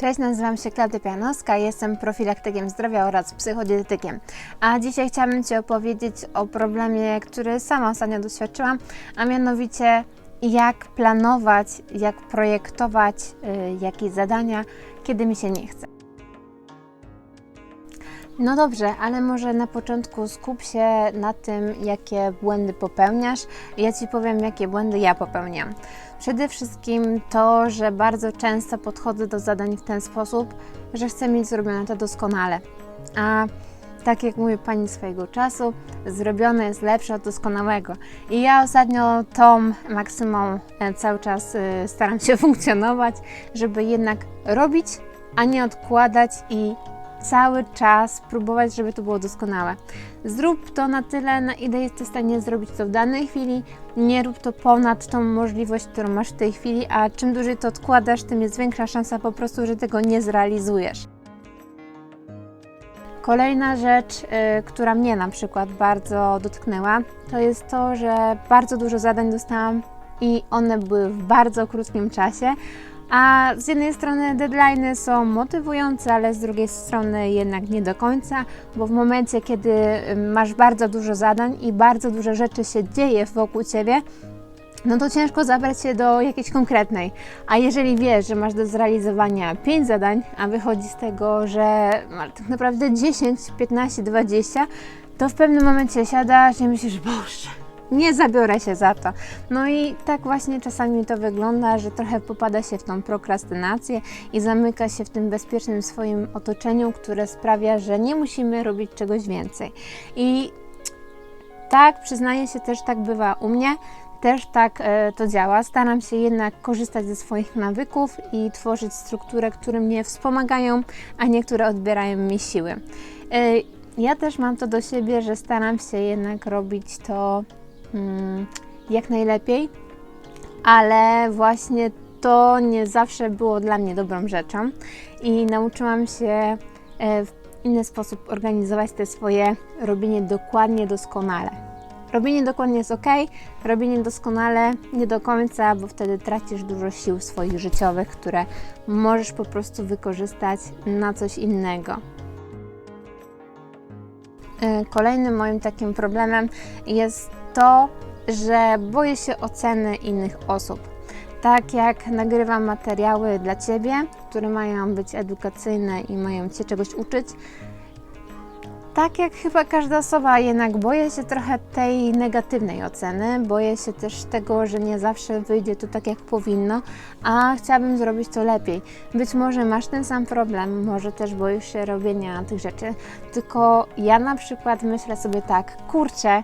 Cześć, nazywam się Klaudia Pianowska, jestem profilaktykiem zdrowia oraz psychodietetykiem. A dzisiaj chciałabym Ci opowiedzieć o problemie, który sama ostatnio doświadczyłam, a mianowicie jak planować, jak projektować y, jakieś zadania, kiedy mi się nie chce. No dobrze, ale może na początku skup się na tym, jakie błędy popełniasz. Ja Ci powiem, jakie błędy ja popełniam. Przede wszystkim to, że bardzo często podchodzę do zadań w ten sposób, że chcę mieć zrobione to doskonale. A tak jak mówi pani swojego czasu, zrobione jest lepsze od doskonałego. I ja ostatnio tą maksymą e, cały czas e, staram się funkcjonować, żeby jednak robić, a nie odkładać i cały czas próbować, żeby to było doskonałe. Zrób to na tyle, na ile jesteś w stanie zrobić to w danej chwili. Nie rób to ponad tą możliwość, którą masz w tej chwili, a czym dłużej to odkładasz, tym jest większa szansa po prostu, że tego nie zrealizujesz. Kolejna rzecz, y, która mnie na przykład bardzo dotknęła, to jest to, że bardzo dużo zadań dostałam i one były w bardzo krótkim czasie. A z jednej strony deadlines są motywujące, ale z drugiej strony jednak nie do końca, bo w momencie, kiedy masz bardzo dużo zadań i bardzo dużo rzeczy się dzieje wokół ciebie, no to ciężko zabrać się do jakiejś konkretnej. A jeżeli wiesz, że masz do zrealizowania 5 zadań, a wychodzi z tego, że tak naprawdę 10, 15, 20, to w pewnym momencie siadasz i myślisz, Boże, nie zabiorę się za to. No i tak właśnie czasami to wygląda, że trochę popada się w tą prokrastynację i zamyka się w tym bezpiecznym swoim otoczeniu, które sprawia, że nie musimy robić czegoś więcej. I tak, przyznaję się, też tak bywa u mnie. Też tak e, to działa. Staram się jednak korzystać ze swoich nawyków i tworzyć struktury, które mnie wspomagają, a nie które odbierają mi siły. E, ja też mam to do siebie, że staram się jednak robić to jak najlepiej, ale właśnie to nie zawsze było dla mnie dobrą rzeczą i nauczyłam się e, w inny sposób organizować te swoje robienie dokładnie, doskonale. Robienie dokładnie jest ok, robienie doskonale nie do końca, bo wtedy tracisz dużo sił swoich życiowych, które możesz po prostu wykorzystać na coś innego. E, Kolejnym moim takim problemem jest to, że boję się oceny innych osób. Tak jak nagrywam materiały dla Ciebie, które mają być edukacyjne i mają Cię czegoś uczyć, tak jak chyba każda osoba, jednak boję się trochę tej negatywnej oceny. Boję się też tego, że nie zawsze wyjdzie to tak, jak powinno, a chciałabym zrobić to lepiej. Być może masz ten sam problem, może też boisz się robienia tych rzeczy, tylko ja na przykład myślę sobie tak, kurczę,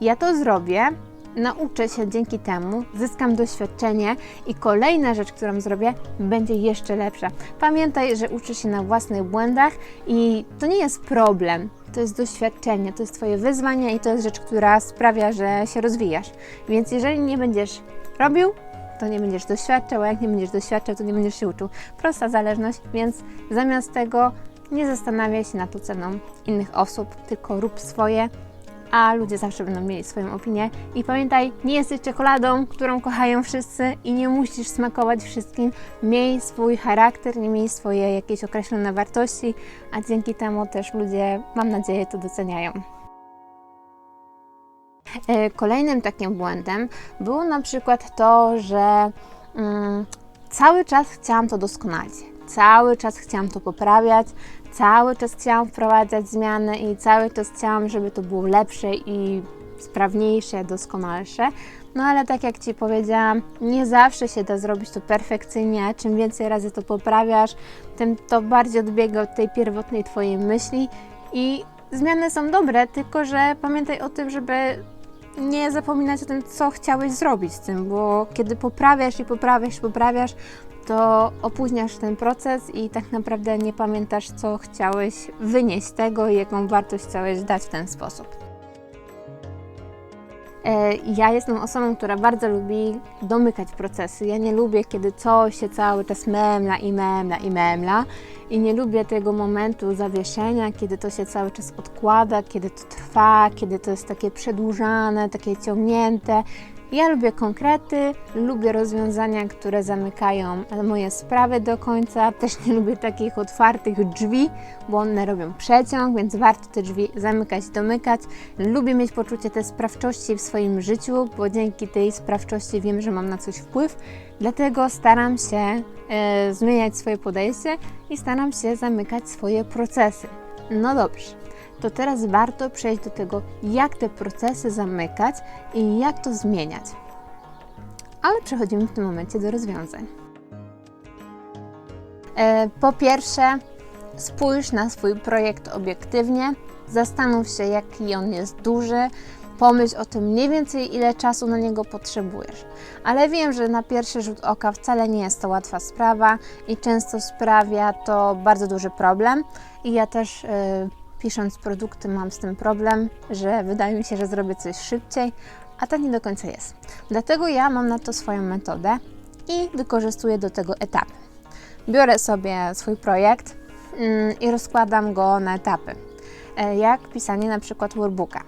ja to zrobię, nauczę się dzięki temu, zyskam doświadczenie i kolejna rzecz, którą zrobię, będzie jeszcze lepsza. Pamiętaj, że uczysz się na własnych błędach i to nie jest problem. To jest doświadczenie, to jest Twoje wyzwanie i to jest rzecz, która sprawia, że się rozwijasz. Więc jeżeli nie będziesz robił, to nie będziesz doświadczał, a jak nie będziesz doświadczał, to nie będziesz się uczył. Prosta zależność, więc zamiast tego nie zastanawiaj się nad oceną innych osób, tylko rób swoje, a ludzie zawsze będą mieli swoją opinię. I pamiętaj, nie jesteś czekoladą, którą kochają wszyscy i nie musisz smakować wszystkim. Miej swój charakter, nie miej swoje jakieś określone wartości, a dzięki temu też ludzie, mam nadzieję, to doceniają. E, Kolejnym takim błędem było na przykład to, że mm, cały czas chciałam to doskonalić. Cały czas chciałam to poprawiać, cały czas chciałam wprowadzać zmiany i cały czas chciałam, żeby to było lepsze i sprawniejsze, doskonalsze. No ale tak jak Ci powiedziałam, nie zawsze się da zrobić to perfekcyjnie. Czym więcej razy to poprawiasz, tym to bardziej odbiega od tej pierwotnej Twojej myśli i zmiany są dobre, tylko że pamiętaj o tym, żeby nie zapominać o tym, co chciałeś zrobić z tym, bo kiedy poprawiasz i poprawiasz poprawiasz, to opóźniasz ten proces i tak naprawdę nie pamiętasz, co chciałeś wynieść z tego i jaką wartość chciałeś dać w ten sposób. E, Ja jestem osobą, która bardzo lubi domykać procesy. Ja nie lubię, kiedy coś się cały czas memla i memla i memla. I nie lubię tego momentu zawieszenia, kiedy to się cały czas odkłada, kiedy to trwa, kiedy to jest takie przedłużane, takie ciągnięte. Ja lubię konkrety, lubię rozwiązania, które zamykają moje sprawy do końca. Też nie lubię takich otwartych drzwi, bo one robią przeciąg, więc warto te drzwi zamykać, domykać. Lubię mieć poczucie tej sprawczości w swoim życiu, bo dzięki tej sprawczości wiem, że mam na coś wpływ. Dlatego staram się e, zmieniać swoje podejście i staram się zamykać swoje procesy. No dobrze to teraz warto przejść do tego, jak te procesy zamykać i jak to zmieniać. Ale przechodzimy w tym momencie do rozwiązań. E, po pierwsze, spójrz na swój projekt obiektywnie, zastanów się, jaki on jest duży, pomyśl o tym mniej więcej, ile czasu na niego potrzebujesz. Ale wiem, że na pierwszy rzut oka wcale nie jest to łatwa sprawa i często sprawia to bardzo duży problem. I ja też yy, pisząc produkty mam z tym problem, że wydaje mi się, że zrobię coś szybciej, a tak nie do końca jest. Dlatego ja mam na to swoją metodę i wykorzystuję do tego etapy. Biorę sobie swój projekt mm, i rozkładam go na etapy, e, jak pisanie na przykład workbooka.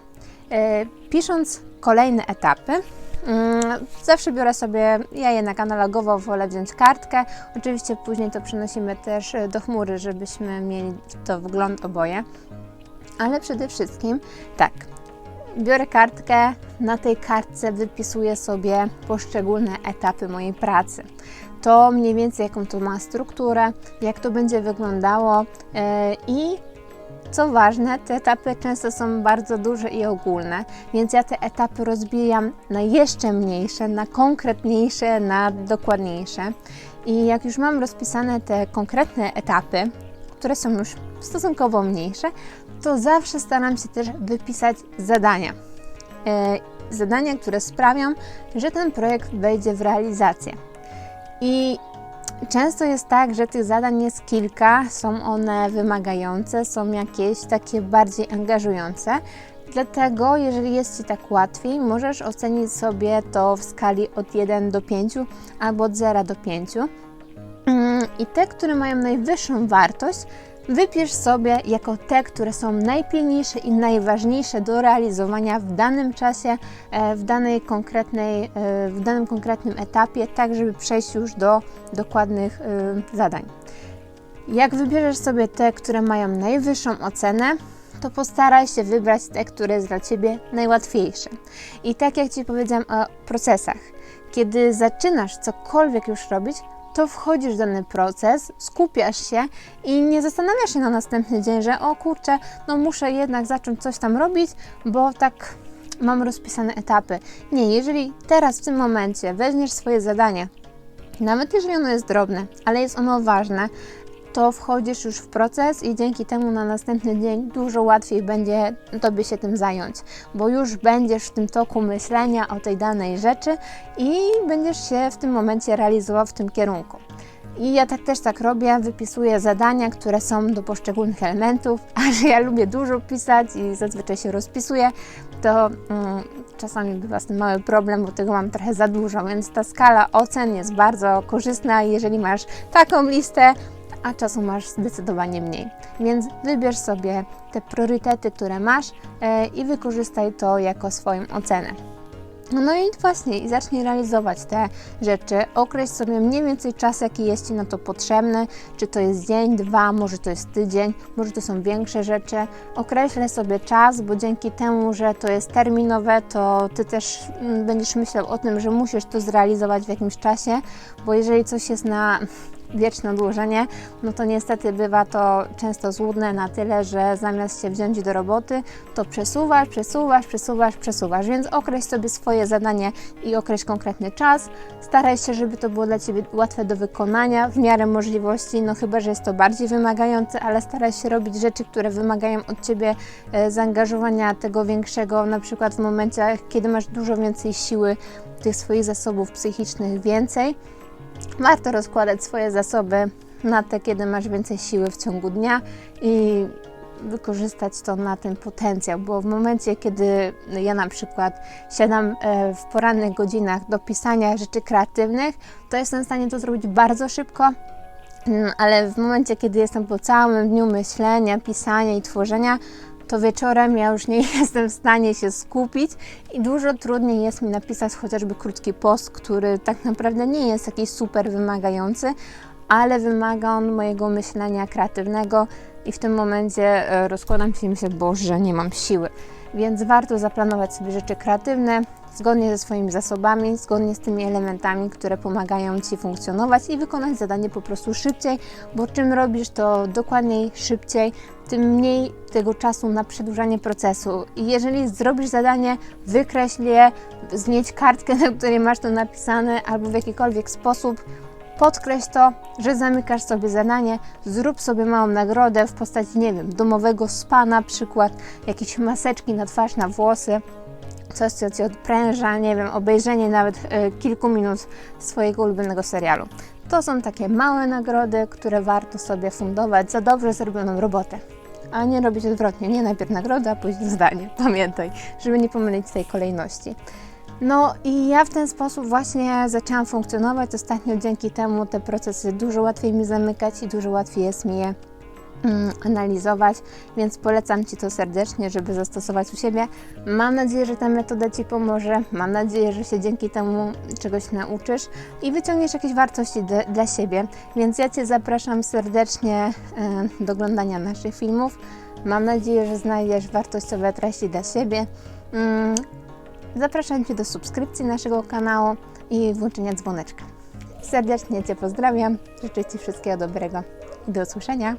E, pisząc kolejne etapy, Mm, zawsze biorę sobie, ja jednak analogowo wolę wziąć kartkę. Oczywiście później to przenosimy też e, do chmury, żebyśmy mieli to wgląd oboje. Ale przede wszystkim tak, biorę kartkę, na tej kartce wypisuję sobie poszczególne etapy mojej pracy. To mniej więcej jaką to ma strukturę, jak to będzie wyglądało yy, i co ważne, te etapy często są bardzo duże i ogólne, więc ja te etapy rozbijam na jeszcze mniejsze, na konkretniejsze, na dokładniejsze. I jak już mam rozpisane te konkretne etapy, które są już stosunkowo mniejsze, to zawsze staram się też wypisać zadania. E, zadania, które sprawią, że ten projekt wejdzie w realizację. I Często jest tak, że tych zadań jest kilka, są one wymagające, są jakieś takie bardziej angażujące. Dlatego, jeżeli jest Ci tak łatwiej, możesz ocenić sobie to w skali od 1 do 5 albo od 0 do 5. Mm, I te, które mają najwyższą wartość, Wybierz sobie jako te, które są najpilniejsze i najważniejsze do realizowania w danym czasie, e, w, danej konkretnej, e, w danym konkretnym etapie, tak żeby przejść już do dokładnych e, zadań. Jak wybierzesz sobie te, które mają najwyższą ocenę, to postaraj się wybrać te, które jest dla Ciebie najłatwiejsze. I tak jak Ci powiedziałam o procesach, kiedy zaczynasz cokolwiek już robić, to wchodzisz w dany proces, skupiasz się i nie zastanawiasz się na następny dzień, że o kurczę, no muszę jednak zacząć coś tam robić, bo tak mam rozpisane etapy. Nie, jeżeli teraz w tym momencie weźmiesz swoje zadanie, nawet jeżeli ono jest drobne, ale jest ono ważne, to wchodzisz już w proces i dzięki temu na następny dzień dużo łatwiej będzie Tobie się tym zająć, bo już będziesz w tym toku myślenia o tej danej rzeczy i będziesz się w tym momencie realizował w tym kierunku. I ja tak też tak robię, wypisuję zadania, które są do poszczególnych elementów, a że ja lubię dużo pisać i zazwyczaj się rozpisuję, to mm, czasami bywa z tym mały problem, bo tego mam trochę za dużo, więc ta skala ocen jest bardzo korzystna. Jeżeli masz taką listę, a czasu masz zdecydowanie mniej. Więc wybierz sobie te priorytety, które masz e, i wykorzystaj to jako swoją ocenę. No i właśnie, i zacznij realizować te rzeczy. Określ sobie mniej więcej czas, jaki jest Ci na to potrzebny. Czy to jest dzień, dwa, może to jest tydzień, może to są większe rzeczy. Określę sobie czas, bo dzięki temu, że to jest terminowe, to Ty też mm, będziesz myślał o tym, że musisz to zrealizować w jakimś czasie, bo jeżeli coś jest na wieczne odłożenie, no to niestety bywa to często złudne na tyle, że zamiast się wziąć do roboty, to przesuwasz, przesuwasz, przesuwasz, przesuwasz. Więc określ sobie swoje zadanie i określ konkretny czas. Staraj się, żeby to było dla Ciebie łatwe do wykonania w miarę możliwości, no chyba, że jest to bardziej wymagające, ale staraj się robić rzeczy, które wymagają od Ciebie e, zaangażowania tego większego, na przykład w momentach, kiedy masz dużo więcej siły, tych swoich zasobów psychicznych więcej Warto rozkładać swoje zasoby na te, kiedy masz więcej siły w ciągu dnia i wykorzystać to na ten potencjał, bo w momencie, kiedy ja na przykład siadam e, w porannych godzinach do pisania rzeczy kreatywnych, to jestem w stanie to zrobić bardzo szybko, mm, ale w momencie, kiedy jestem po całym dniu myślenia, pisania i tworzenia, to wieczorem ja już nie jestem w stanie się skupić i dużo trudniej jest mi napisać chociażby krótki post, który tak naprawdę nie jest jakiś super wymagający, ale wymaga on mojego myślenia kreatywnego i w tym momencie e, rozkładam się i myślę, Boże, nie mam siły. Więc warto zaplanować sobie rzeczy kreatywne, zgodnie ze swoimi zasobami, zgodnie z tymi elementami, które pomagają Ci funkcjonować i wykonać zadanie po prostu szybciej, bo czym robisz to dokładniej, szybciej, tym mniej tego czasu na przedłużanie procesu. I jeżeli zrobisz zadanie, wykreśl je, znieść kartkę, na której masz to napisane, albo w jakikolwiek sposób podkreśl to, że zamykasz sobie zadanie, zrób sobie małą nagrodę w postaci, nie wiem, domowego spa na przykład, jakieś maseczki na twarz, na włosy, coś, co Cię odpręża, nie wiem, obejrzenie nawet e, kilku minut swojego ulubionego serialu. To są takie małe nagrody, które warto sobie fundować za dobrze zrobioną robotę. A nie robić odwrotnie, nie najpierw nagroda, a później zdanie. Pamiętaj, żeby nie pomylić tej kolejności. No i ja w ten sposób właśnie zaczęłam funkcjonować. Ostatnio dzięki temu te procesy dużo łatwiej mi zamykać i dużo łatwiej jest mi je analizować, więc polecam Ci to serdecznie, żeby zastosować u siebie. Mam nadzieję, że ta metoda Ci pomoże. Mam nadzieję, że się dzięki temu czegoś nauczysz i wyciągniesz jakieś wartości de, dla siebie. Więc ja Cię zapraszam serdecznie e, do oglądania naszych filmów. Mam nadzieję, że znajdziesz wartościowe treści dla siebie. Mm, Zapraszam Cię do subskrypcji naszego kanału i włączenia dzwoneczka. Serdecznie Cię pozdrawiam, życzę Ci wszystkiego dobrego i do usłyszenia.